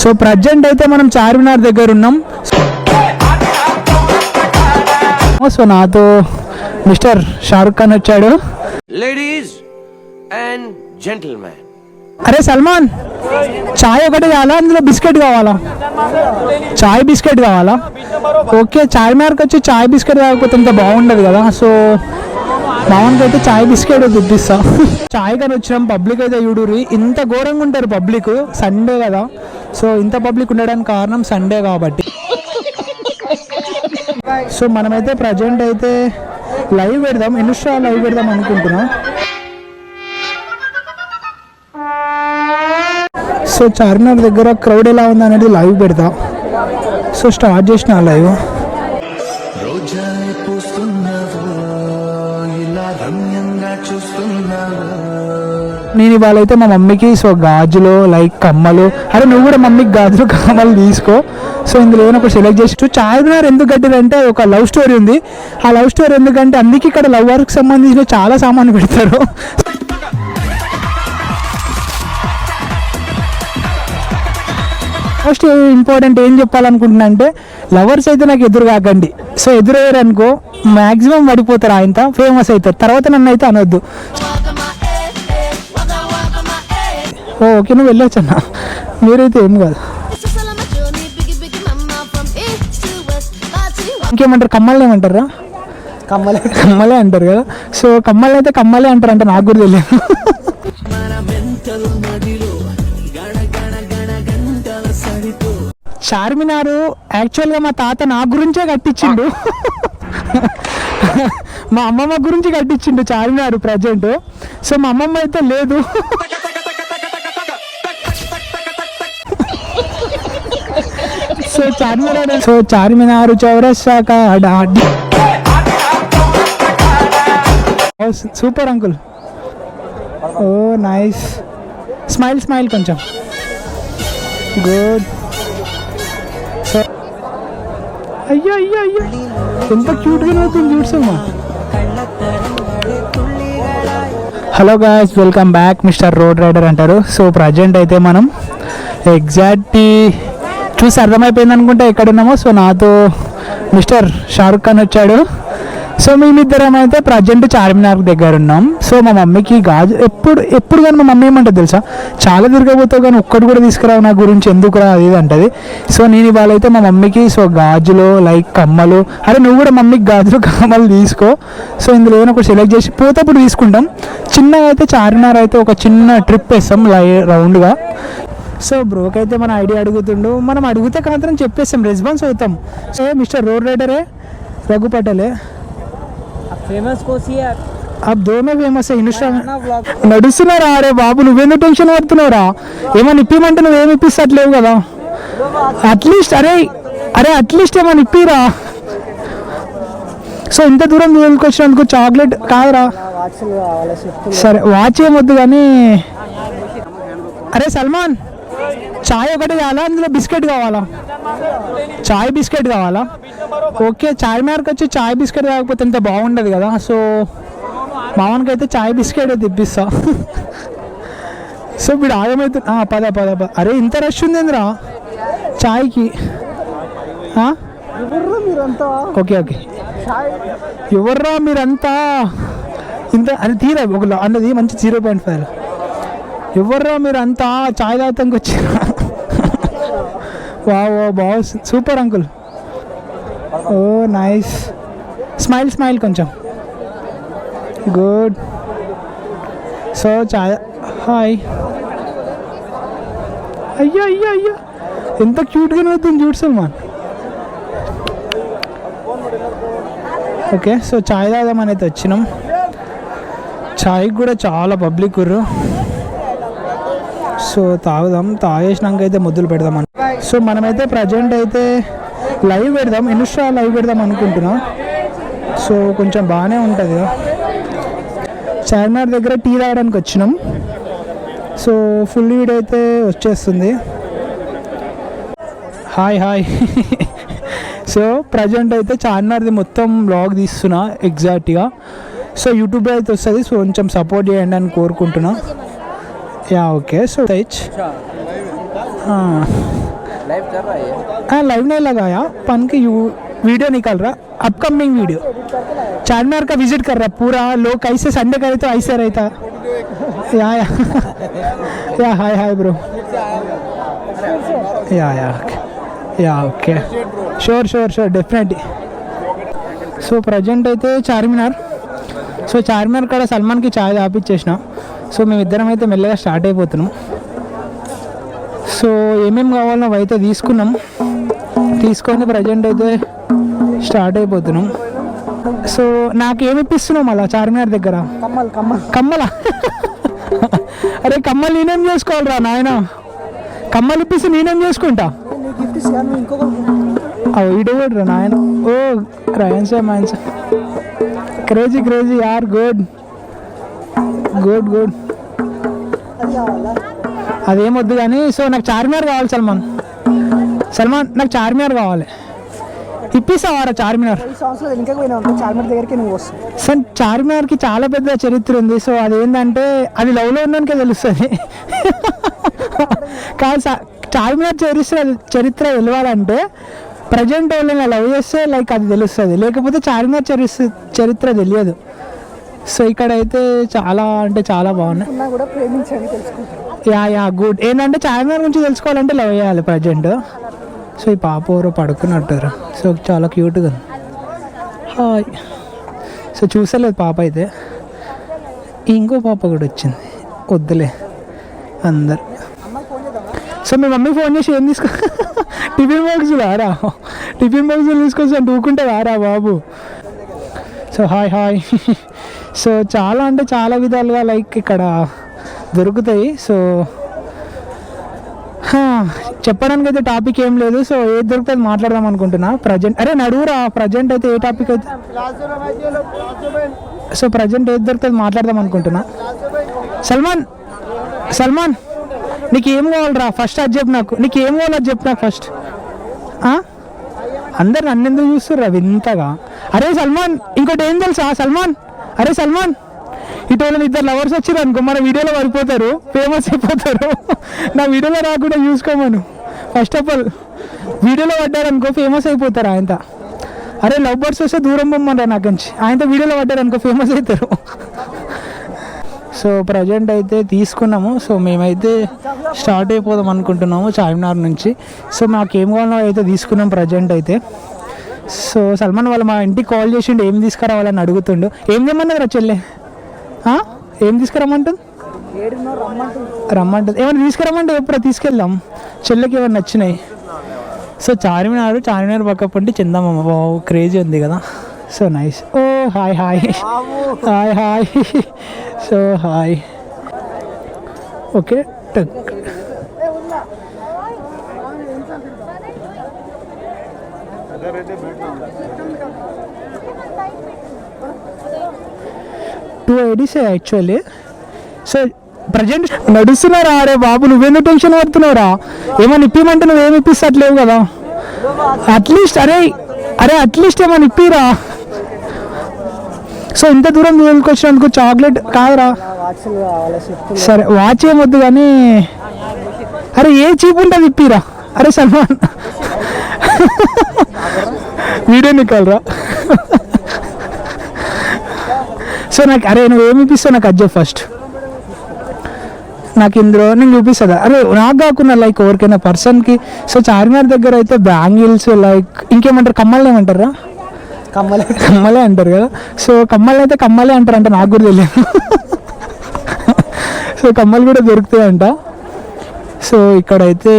So present అయితే మనం చార్మినార్ దగ్గర ఉన్నాం. సో నాతో మిస్టర్ షారుఖ్ ఖాన్ వచ్చాడు. Ladies and gentlemen. అరే సల్మాన్ చాయ్ ఒకటి కావాలా? అందులో బిస్కెట్ కావాలా? చాయ్ బిస్కెట్ కావాలా? ఓకే చార్మినార్కి వచ్చి చాయ్ బిస్కెట్ కాకపోతే ఇంత బాగుండదు కదా. సో మామూలుగా అయితే చాయ్ బిస్కెట్ తెప్పిస్తా. చాయ్ కానీ వచ్చినాం పబ్లిక్ అయితే చూడుర్రి. ఇంత ఘోరంగా ఉంటారు పబ్లిక్. సండే కదా. సో ఇంత పబ్లిక్ ఉండడానికి కారణం సండే కాబట్టి. సో మనమైతే ప్రజెంట్ అయితే లైవ్ పెడదాం. ఇన్స్టా లైవ్ పెడదాం అనుకుంటున్నాం. సో చార్మినార్ దగ్గర క్రౌడ్ ఎలా ఉంది అనేది లైవ్ పెడతాం. సో స్టార్ట్ చేసిన లైవ్ నేను ఇవాళ అయితే మా మమ్మీకి సో గాజులు లైక్ కమ్మలు. అరే నువ్వు కూడా మమ్మీకి గాజులు కమ్మలు తీసుకో. సో ఇందులో ఏదైనా ఒకటి సెలెక్ట్ చేసి చార్మినార్ ఎందుకు కట్టారంటే ఒక లవ్ స్టోరీ ఉంది. ఆ లవ్ స్టోరీ ఎందుకంటే అందుకే ఇక్కడ లవ్ వర్క్ సంబంధించిన చాలా సామాన్లు పెడతారు. ఫస్ట్ ఇంపార్టెంట్ ఏం చెప్పాలనుకుంటున్నా అంటే లవర్స్ అయితే నాకు ఎదురు కాకండి. సో ఎదురయ్యారు అనుకో మ్యాక్సిమం పడిపోతారు ఆయనతో ఫేమస్ అవుతారు. తర్వాత నన్ను అయితే అనొద్దు. ఓకే నువ్వు వెళ్ళొచ్చు అన్న. మీరైతే ఏం కాదు. ఇంకేమంటారు? కమ్మల్ని ఏమంటారా? కమ్మలే. కమ్మలే అంటారు కదా. సో కమ్మల్ని అయితే కమ్మలే అంటారు అంటే నాకు కూడా తెలియదు. చార్మినారు యాక్చువల్గా మా తాత నా గురించే కట్టించిండు. మా అమ్మమ్మ గురించి కట్టించిండు చార్మినారు ప్రజెంట్. సో మా అమ్మమ్మ అయితే లేదు. చార్మినార్ సో చార్మినారు చౌరస్తా కాడ super uncle. Oh nice. Smile smile కొంచెం. గుడ్. అయ్యో అయ్యో అయ్యో. ఎంత క్యూట్గా అవుతుంది చూడసమ్మా hello guys welcome back mister road rider అంటారు. సో ప్రజెంట్ అయితే మనం ఎగ్జాక్ట్ చూసి అర్థమైపోయింది అనుకుంటే ఎక్కడున్నామో. సో నాతో మిస్టర్ షారుఖ్ ఖాన్ వచ్చాడు. సో మేమిద్దరం అయితే ప్రజెంట్ చార్మినార్ దగ్గర ఉన్నాం. సో మా మమ్మీకి గాజు ఎప్పుడు ఎప్పుడు కానీ మా మమ్మీ ఏమంటుంది తెలుసా? చాలా తిరగబోతావు కానీ ఒక్కటి కూడా తీసుకురావు నా గురించి ఎందుకు రా అది ఇది అంటది. సో నేను ఇవాళ అయితే మా మమ్మీకి సో గాజులు లైక్ కమ్మలు అరే నువ్వు కూడా మమ్మీకి గాజులు కమ్మలు తీసుకో. సో ఇందులో ఏదైనా ఒకటి సెలెక్ట్ చేసి పోతేప్పుడు తీసుకుంటాం. చిన్నగా అయితే చార్మినార్ అయితే ఒక చిన్న ట్రిప్ వేస్తాం లై రౌండ్గా సో బ్రోక్ అయితే మన ఐడియా అడుగుతుండు. మనం అడిగితే మాత్రం చెప్పేస్తాం రెస్పాన్స్ అవుతాం. సో మిస్టర్ రోడ్ రైడరే? రఘు పటలే. ఫేమస్ కోసి ఆ దోమే ఫేమస్ ఇన్స్టాగ్రామ్ నడుస్తున్నారా అరే బాబు? నువ్వేందో టెన్షన్ పడుతున్నావురా? ఏమైనా ఇప్పిమంటే నువ్వేం ఇప్పిస్తట్లేవు కదా? అట్లీస్ట్ అరే అరే అట్లీస్ట్ ఏమైనా ఇప్పిరా? సో ఇంత దూరం తోలుకొచ్చినందుకు చాక్లెట్ కాదురా? సరే వాచ్ ఏమొద్దు కానీ అరే సల్మాన్! చాయ్ ఒకటి కావాలా? అందులో బిస్కెట్ కావాలా? చాయ్ బిస్కెట్ కావాలా? ఓకే చార్మినార్కి వచ్చి చాయ్ బిస్కెట్ కాకపోతే అంత బాగుండదు కదా సో మామూలుగా అయితే చాయ్ బిస్కెట్ తెప్పిస్తా. సో ఇప్పుడు ఆగమైతే పద పద పద. అరే ఇంత రష్ ఉందిరా చాయ్కి. Okay okay. ఎవర్రా మీరంతా? ఇంత అది తీరా ఒక అన్నది మంచి జీరో పాయింట్ ఫైవ్ ఎవర్రా మీరంతా చాయ్ తాగటానికి వచ్చారా? వా వా బావ్ super uncle. Oh nice. Smile smile కొంచెం. గుడ్. సో చాయ్ హాయ్. అయ్యో అయ్యో అయ్యో. ఎంత క్యూట్గా అవుతుంది చూడు సల్మాన్. ఓకే సో చాయ్ తాగదామని అయితే వచ్చినాం. చాయ్ కూడా చాలా పబ్లిక్ ఉర్రు. సో తాగుదాం తాగేసినాక అయితే ముద్దులు పెడదాం సో మనమైతే ప్రజెంట్ అయితే లైవ్ పెడదాం ఇన్స్టా లైవ్ పెడదాం అనుకుంటున్నాం. సో కొంచెం బాగానే ఉంటుంది. చార్మినార్ దగ్గర టీ తాగడానికి వచ్చినాం. సో ఫుల్ వీడియో అయితే వచ్చేస్తుంది. హాయ్ హాయ్ సో ప్రజెంట్ అయితే చార్మినార్ది మొత్తం బ్లాగ్ తీస్తున్నా ఎగ్జాక్ట్గా సో యూట్యూబ్లో అయితే వస్తుంది సో కొంచెం సపోర్ట్ చేయండి అని కోరుకుంటున్నా. యా ఓకే సో టైచ్ लाइव चल रहा है ये हाँ लाइव नहीं लगाया पन की यू वीडियो निकल रहा अपकमिंग वीडियो चारमीनार का विजिट कर रहा है पूरा लोग कैसे संडे करे तो ऐसे रहता yeah yeah yeah hi hi bro yeah yeah yeah okay sure sure sure definitely so present అయితే చార్మినార్ సో చార్మినార్ కాడ సల్మాన్కి ఛాయ్ తాపిచ్చేసిన సో మేమిద్దరం అయితే మెల్లగా స్టార్ట్ అయిపోతున్నాం. సో ఏమేమి కావాలో అవి అయితే తీసుకున్నాం. తీసుకొని ప్రజెంట్ అయితే స్టార్ట్ అయిపోతున్నాం. సో నాకేమి ఇప్పిస్తున్నావు అలా చార్మినార్ దగ్గర? కమ్మల్ అరే కమ్మలు నేనేం చేసుకోవాలరా నాయన? కమ్మలు ఇప్పిస్తే నేనేం చేసుకుంటా? ఇటు కూడా రా నాయన. ఓ Rayan sir Mayan sir crazy crazy are good good good అదేమొద్దు కానీ సో నాకు చార్మినార్ కావాలి సల్మాన్. సల్మాన్ నాకు చార్మినార్ కావాలి. ఇప్పిస్తావారా చార్మినార్? ఈ సంవత్సరాలు వెనక పోయినా ఉంటా చార్మినార్ దగ్గరికి నువ్వు వస్తావు సో చార్మినార్కి చాలా పెద్ద చరిత్ర ఉంది. సో అదేంటంటే అది లవ్లో ఉన్నానికే తెలుస్తుంది. కాదు చార్మినార్ చరిత్ర చరిత్ర తెలియాలంటే ప్రజెంట్ వాళ్ళని లవ్ చేస్తే లైక్ అది తెలుస్తుంది. లేకపోతే చార్మినార్ చరిత్ర చరిత్ర తెలియదు. సో ఇక్కడైతే చాలా అంటే చాలా బాగున్నాయి. Yeah yeah good. ఏంటంటే చార్మినార్ గురించి తెలుసుకోవాలంటే లవ్ చేయాలి ప్రజెంట్. సో ఈ పాప ఎవరో పడుకున్నట్టారు. సో చాలా క్యూట్గా ఉంది. హాయ్. సో చూసలేదు పాప అయితే. ఇంకో పాప కూడా వచ్చింది. వద్దులే. అందరు. సో మీ మమ్మీ ఫోన్ చేసి ఏం తీసుకో టిఫిన్ బాక్స్ రారా? టిఫిన్ బాక్స్ తీసుకొచ్చి ఊకుంటే రారా బాబు? So hi hi. సో చాలా అంటే చాలా విధాలుగా లైక్ ఇక్కడ దొరుకుతాయి. సో చెప్పడానికి అయితే టాపిక్ ఏం లేదు. సో ఏది దొరుకుతుంది మాట్లాడదాం అనుకుంటున్నా. ప్రజెంట్ అరే నడువురా ప్రజెంట్ అయితే ఏ టాపిక్ అయితే? సో ప్రజెంట్ ఏది దొరుకుతుంది మాట్లాడదాం అనుకుంటున్నా. సల్మాన్ సల్మాన్ నీకు ఏం కావాలరా? ఫస్ట్ అది చెప్పు నాకు. నీకు ఏం కావాలో అది చెప్పు నాకు ఫస్ట్ అందరు నన్ను ఎందుకు చూస్తుర్రా వింతగా అరే సల్మాన్ ఇంకోటి ఏం తెలుసా? సల్మాన్ అరే సల్మాన్ ఇటువంటి ఇద్దరు లవర్స్ వచ్చారు అనుకో మన వీడియోలో పడిపోతారు ఫేమస్ అయిపోతారు. నా వీడియోలో రాకుండా చూసుకోమను ఫస్ట్ ఆఫ్ ఆల్ వీడియోలో పడ్డారనుకో ఫేమస్ అయిపోతారు ఆయనతో. అరే లవ్ బర్డ్స్ వస్తే దూరం పొమ్మరా నాకు నుంచి. ఆయనతో వీడియోలో పడ్డారనుకో ఫేమస్ అవుతారు సో ప్రజెంట్ అయితే తీసుకున్నాము. సో మేమైతే స్టార్ట్ అయిపోదాం అనుకుంటున్నాము చార్మినార్ నుంచి. సో మాకు ఏం కావాలో అయితే తీసుకున్నాం ప్రజెంట్ అయితే. సో సల్మాన్ వాళ్ళు మా ఇంటికి కాల్ చేసిండు ఏం తీసుకురావాలని అడుగుతుండు. ఏం తెమ్మన్నదిరా చెల్లె? ఏం తీసుకురమ్మంటుంది? రమ్మంటుంది. రమ్మంటుంది ఏమైనా తీసుకురమ్మంటే ఎప్పుడు తీసుకెళ్దాం. చెల్లెకి ఏమైనా నచ్చినాయి. సో చార్మినార్ చార్మినార్ పక్క పండి చందమ్మ బావు క్రేజీ ఉంది కదా. So nice oh hi hi hi hi so hi okay టక్. Two IDs actually so present నడుస్తున్నారా అరే బాబు? నువ్వెందుకు టెన్షన్ పడుతున్నావురా? ఏమైనా ఇప్పిమంటే నువ్వేమి ఇప్పిస్తట్లేవు కదా. అట్లీస్ట్ అరే అరే అట్లీస్ట్ ఏమైనా ఇప్పిరా? సో ఇంత దూరం తీసుకొచ్చినందుకు చాక్లెట్ కాదురా. సరే వాచ్ ఏమొద్దు కానీ అరే ఏ చీప్ ఉంటుంది ఇప్పిరా? అరే సల్మాన్. వీడియో నికాలరా? సో నాకు అరే నువ్వు ఏమి ఇప్పిస్తావు నాకు అజ్జే ఫస్ట్ నాకు ఇందులో నేను చూపిస్తుందా? అరే నాకు కాకుండా లైక్ ఎవరికైనా పర్సన్కి సో చార్మినార్ దగ్గర అయితే బ్యాంగిల్స్ లైక్ ఇంకేమంటారు? కమ్మలు ఏమంటారా కమ్మలే. కమ్మలే అంటారు కదా. సో కమ్మలు అయితే కమ్మలే అంటారు అంటే నాకు కూడా తెలియదు. సో కమ్మలు కూడా దొరుకుతాయంట. సో ఇక్కడైతే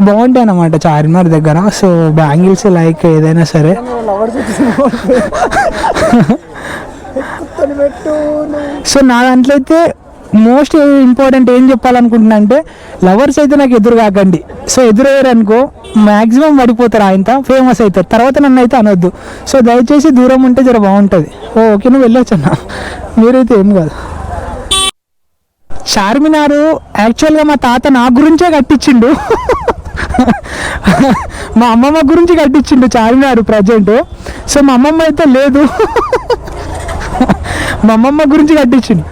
బాగుంటాయి అన్నమాట చార్మినార్ దగ్గర. సో బ్యాంగిల్స్ లైక్ ఏదైనా సరే. సో నా దాంట్లో అయితే మోస్ట్ ఇంపార్టెంట్ ఏం చెప్పాలనుకుంటున్నా అంటే లవర్స్ అయితే నాకు ఎదురు కాకండి. సో ఎదురయ్యారు అనుకో మ్యాక్సిమం పడిపోతారు ఆయన ఫేమస్ అవుతారు. తర్వాత నన్ను అయితే అనొద్దు. సో దయచేసి దూరం ఉంటే జర బాగుంటుంది. ఓ ఓకే నువ్వు వెళ్ళొచ్చు అన్న. మీరైతే ఏం కాదు. చార్మినారు యాక్చువల్గా మా తాత నా గురించే కట్టించిండు. మా అమ్మమ్మ గురించి కట్టించిండు చార్మినారు ప్రజెంట్. సో మా అమ్మమ్మ అయితే లేదు. మా అమ్మమ్మ గురించి కట్టించిండు.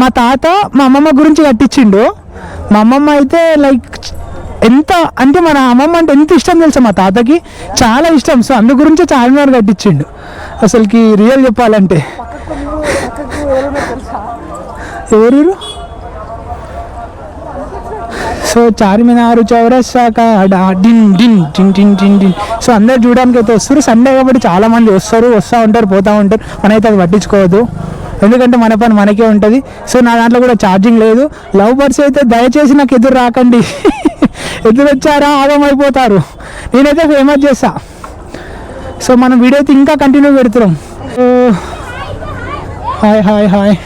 మా తాత మా అమ్మమ్మ గురించి కట్టించిండు. మా అమ్మమ్మ అయితే లైక్ ఎంత అంటే మన అమ్మమ్మ అంటే ఎంత ఇష్టం తెలుసా మా తాతకి? చాలా ఇష్టం. సో అందు గురించే చార్మినార్ కట్టించిండు. అసలుకి రియల్ చెప్పాలంటే. ఎవరు సో చార్మినార్ చౌరస్తా కాడ డిన్ డిన్ టిన్ టిన్ టిన్ టిన్ సో అందరు చూడడానికి అయితే వస్తారు. సండే కాబట్టి చాలా మంది వస్తారు వస్తూ ఉంటారు పోతూ ఉంటారు. మనైతే అది పట్టించుకోవద్దు. ఎందుకంటే మన పని మనకే ఉంటుంది. సో నా దాంట్లో కూడా ఛార్జింగ్ లేదు. లవ్ బర్డ్స్ అయితే దయచేసి నాకు ఎదురు రాకండి. ఎదురు వచ్చారా ఆగం అయిపోతారు. నేనైతే ఫేమస్ చేస్తా. సో మనం వీడియో అయితే ఇంకా కంటిన్యూ పెడుతున్నాం. హాయ్ హాయ్ హాయ్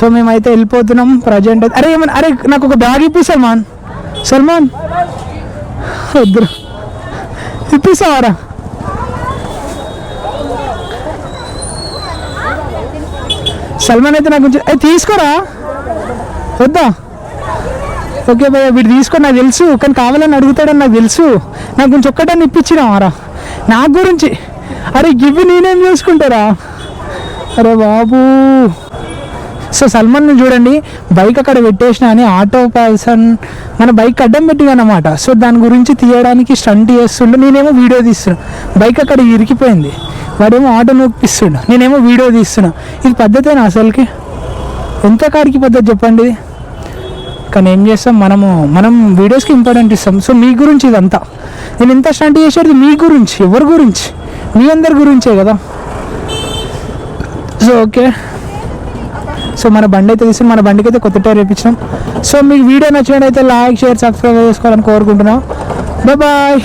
సో మేమైతే వెళ్ళిపోతున్నాం. ప్రజెంట్ అరే ఏమన్నా అరే నాకు ఒక బ్యాగ్ ఇప్పి సల్మాన్. సల్మాన్. వద్దు. ఇప్పిస్తావారా? సల్మాన్ అయితే నాకు కొంచెం తీసుకోరా? వద్దా? ఓకే భయ్య వీడు తీసుకో నాకు తెలుసు కానీ కావాలని అడుగుతాడని నాకు తెలుసు. నాకు కొంచెం ఒక్కటని ఇప్పించినావారా? నా గురించి అరే గివ్వి నేనేం చేసుకుంటారా? అరే బాబు. సో సల్మాన్ చూడండి బైక్ అక్కడ పెట్టేసిన అని ఆటో పర్సన్ మన బైక్ అడ్డం పెట్టినమాట సో దాని గురించి తీయడానికి స్టంట్ చేస్తుండే. నేనేమో వీడియో తీస్తున్నా. బైక్ అక్కడ ఇరికిపోయింది. వాడేమో ఆటో నొప్పిస్తుండు నేనేమో వీడియో తీస్తున్నా. ఇది పద్ధతేనా అసలుకి? ఎంత కాడికి పద్ధతి చెప్పండి? ఇది కానీ ఏం చేస్తాం? మనము మనం వీడియోస్కి ఇంపార్టెంట్ ఇస్తాం. సో మీ గురించి ఇదంతా. నేను ఎంత స్టంట్ చేసేది మీ గురించి ఎవరి గురించి? మీ అందరి గురించే కదా. So okay. సో మన బండి అయితే తీసుకుని మన బండికి అయితే కొత్త టైర్ వేయించినాం సో మీకు వీడియో నచ్చినట్టయితే లైక్ షేర్ సబ్స్క్రైబ్ చేసుకోవాలని కోరుకుంటున్నాం. బాయ్